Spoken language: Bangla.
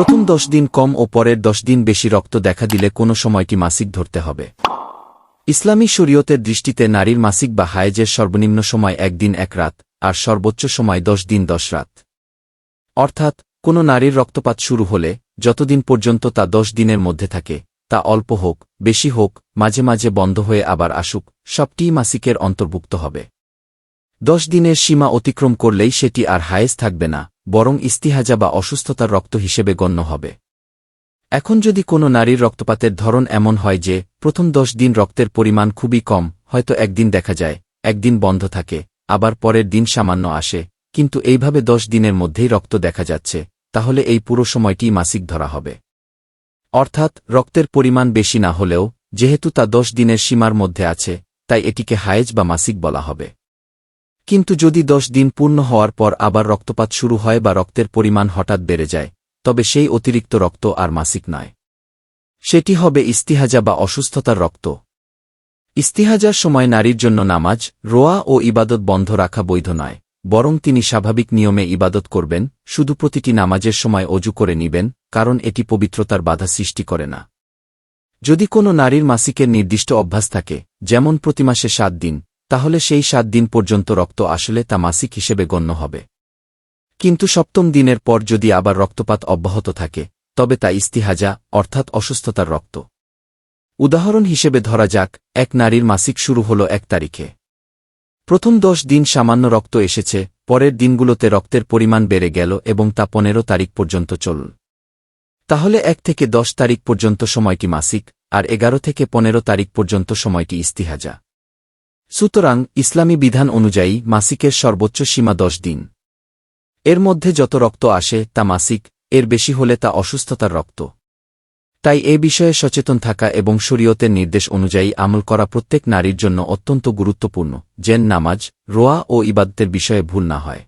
প্রথম দশ দিন কম ও পরের দশ দিন বেশি রক্ত দেখা দিলে কোনো সময়টি মাসিক ধরতে হবে? ইসলামী শরীয়তের দৃষ্টিতে নারীর মাসিক বা হায়েজের সর্বনিম্ন সময় একদিন এক রাত, আর সর্বোচ্চ সময় দশ দিন দশ রাত। অর্থাৎ, কোনো নারীর রক্তপাত শুরু হলে, যতদিন পর্যন্ত তা দশ দিনের মধ্যে থাকে, তা অল্প হোক, বেশি হোক, মাঝে মাঝে বন্ধ হয়ে আবার আসুক, সবটিই মাসিকের অন্তর্ভুক্ত হবে। দশ দিনের সীমা অতিক্রম করলেই সেটি আর হায়েজ থাকবে না। বরং ইস্তিহাজা বা অসুস্থতার রক্ত হিসেবে গণ্য হবে। এখন যদি কোনো নারীর রক্তপাতের ধরন এমন হয় যে, প্রথম দশ দিন রক্তের পরিমাণ খুবই কম, হয়তো একদিন দেখা যায়, একদিন বন্ধ থাকে, আবার পরের দিন সামান্য আসে, কিন্তু এইভাবে দশ দিনের মধ্যেই রক্ত দেখা যাচ্ছে, তাহলে এই পুরো সময়টি মাসিক ধরা হবে। অর্থাৎ, রক্তের পরিমাণ বেশি না হলেও, যেহেতু তা দশ দিনের সীমার মধ্যে আছে, তাই এটিকে হায়েজ বা মাসিক বলা হবে। কিন্তু যদি দশ দিন পূর্ণ হওয়ার পর আবার রক্তপাত শুরু হয় বা রক্তের পরিমাণ হঠাৎ বেড়ে যায়, তবে সেই অতিরিক্ত রক্ত আর মাসিক নয়। সেটি হবে ইস্তিহাজা বা অসুস্থতার রক্ত। ইস্তিহাজার সময় নারীর জন্য নামাজ, রোয়া ও ইবাদত বন্ধ রাখা বৈধ নয়, বরং তিনি স্বাভাবিক নিয়মে ইবাদত করবেন, শুধু প্রতিটি নামাজের সময় অজু করে নিবেন, কারণ এটি পবিত্রতার বাধা সৃষ্টি করে না। যদি কোনো নারীর মাসিকের নির্দিষ্ট অভ্যাস থাকে, যেমন প্রতিমাসে সাত দিন তাহলে সেই সাত দিন পর্যন্ত রক্ত আসলে তা মাসিক হিসেবে গণ্য হবে। কিন্তু সপ্তম দিনের পর যদি আবার রক্তপাত অব্যাহত থাকে, তবে তা ইস্তিহাজা, অর্থাৎ অসুস্থতার রক্ত। উদাহরণ হিসেবে ধরা যাক, এক নারীর মাসিক শুরু হল এক তারিখে। প্রথম দশ দিন সামান্য রক্ত এসেছে, পরের দিনগুলোতে রক্তের পরিমাণ বেড়ে গেল এবং তা পনেরো তারিখ পর্যন্ত চলল। তাহলে এক থেকে দশ তারিখ পর্যন্ত সময়টি মাসিক, আর এগারো থেকে পনেরো তারিখ পর্যন্ত সময়টি ইস্তিহাজা। সুতরাং ইসলামী বিধান অনুযায়ী মাসিকের সর্বোচ্চ সীমা দশ দিন। এর মধ্যে যত রক্ত আসে তা মাসিক, এর বেশি হলে তা অসুস্থতার রক্ত। তাই এ বিষয়ে সচেতন থাকা এবং শরীয়তের নির্দেশ অনুযায়ী আমল করা প্রত্যেক নারীর জন্য অত্যন্ত গুরুত্বপূর্ণ, যেন নামাজ, রোয়া ও ইবাদতের বিষয়ে ভুল না হয়।